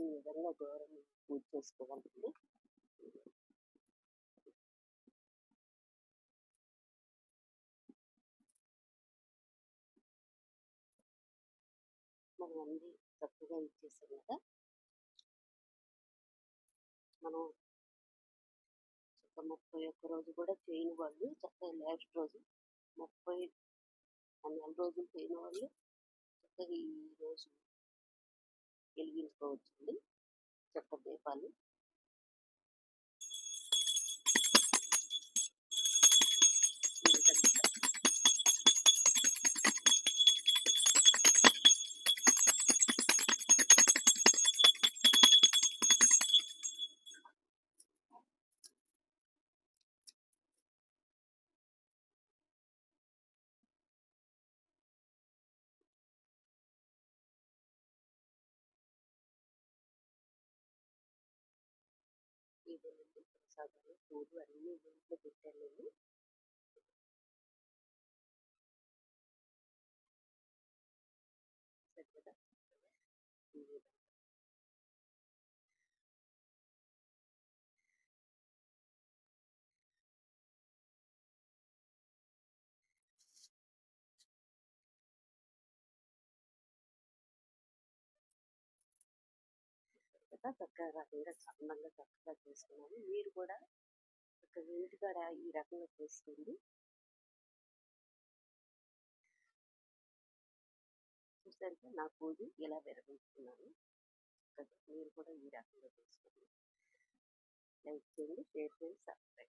ఈ విధంగా గౌరవం పూజ చేసుకోవాలండి మనం అన్ని చక్కగా ఇచ్చేసాం కదా. మనం చక్క ముప్పై ఒక్క రోజు కూడా చేయని వాళ్ళు చక్కగా లాస్ట్ రోజు ముప్పై నెల రోజులు చేయని వాళ్ళు చక్కగా ఈ రోజు వెలిగించుకోవచ్చండి చక్క దీపాలు ప్రసాదాలు పూలు అన్ని ఇంట్లో పెట్టాను నేను సరే కదా చక్కగా రకంగా అందంగా చక్కగా చేసుకున్నాను మీరు కూడా చక్కగా ఇంటికాడ ఈ రకంగా చేసుకోండి చూసారుగా నా పూజ ఇలా విరమిస్తున్నాను చక్కగా మీరు కూడా ఈ రకంగా చేసుకోండి లైక్ చేయండి షేర్ చేయండి సబ్స్క్రైబ్